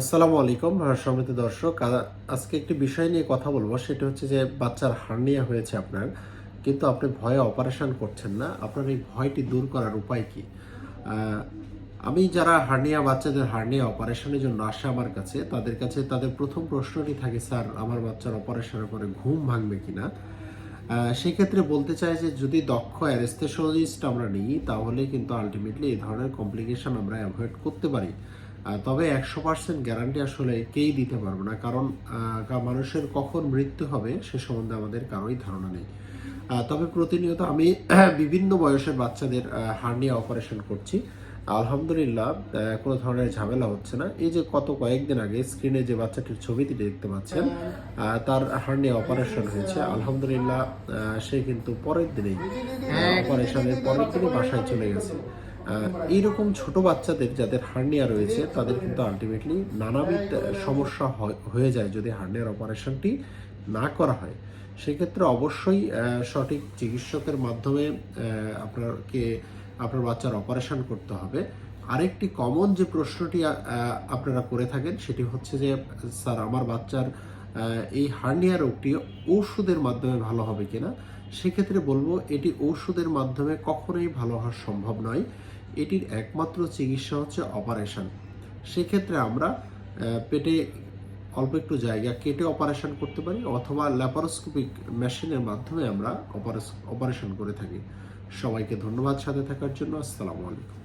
আসসালামু আলাইকুম সম্মিত দর্শক। আজকে একটি বিষয় নিয়ে কথা বলব সেটা হচ্ছে যে বাচ্চার হার্নিয়া হয়েছে আপনার কিন্তু আপনি ভয়ে অপারেশন করছেন না। আপনার এই ভয়টি দূর করার উপায় কি? আমি যারা হার্নিয়া বাচ্চাদের হার্নিয়া অপারেশনের জন্য আসে আমার কাছে তাদের কাছে তাদের প্রথম প্রশ্নটি থাকে স্যার আমার বাচ্চার অপারেশনের পরে ঘুম ভাঙবে কিনা? আহ, সেক্ষেত্রে বলতে চাই যে যদি দক্ষ অ্যারেস্থেশিস্ট আমরা নিই তাহলে কিন্তু আলটিমেটলি এই ধরনের কমপ্লিকেশন আমরা অ্যাভয়েড করতে পারি। তবে একশো পার্সেন্ট গ্যারান্টি আসলে কেই দিতে পারব না কারণ মানুষের কখন মৃত্যু হবে সে সম্বন্ধে আমাদের কারোই ধারণা নেই। তবে প্রতিনিয়ত আমি বিভিন্ন বয়সের বাচ্চাদের হার্নিয়া অপারেশন করছি। আলহামদুলিল্লাহ কোনো ধরনের ঝামেলা হচ্ছে না। এই যে কত কয়েকদিন আগে স্ক্রিনে যে বাচ্চাটির ছবিটি দেখতে পাচ্ছেন তার হার্নিয়া অপারেশন হয়েছে। আলহামদুলিল্লাহ সে কিন্তু পরের দিনেই অপারেশনের পরের দিনই বাসায় চলে গেছে। এইরকম ছোট বাচ্চাদের যাদের হার্নিয়া রয়েছে, তাদের কিন্তু আলটিমেটলি নানাবিধ সমস্যা হয়- যায় যদি হার্নিয়ার অপারেশনটি না করা হয়। সেক্ষেত্রে অবশ্যই সঠিক চিকিৎসকের মাধ্যমে আপনাকে আপনার বাচ্চার অপারেশন করতে হবে। আরেকটি কমন যে প্রশ্নটি আপনারা করে থাকেন, সেটি হচ্ছে যে, স্যার, আমার বাচ্চার এই হার্নিয়া রোগটি ওষুধের মাধ্যমে ভালো হবে কিনা? সেক্ষেত্রে বলব, এটি ওষুধের মাধ্যমে কখনোই ভালো হওয়া সম্ভব নয়। এটির একমাত্র চিকিৎসা হচ্ছে অপারেশন। সেক্ষেত্রে আমরা পেটে অল্প একটু জায়গা কেটে অপারেশন করতে পারি অথবা ল্যাপারোস্কোপিক মেশিনের মাধ্যমে আমরা অপারেশন করে থাকি। সবাইকে ধন্যবাদ সাথে থাকার জন্য। আসসালামু আলাইকুম।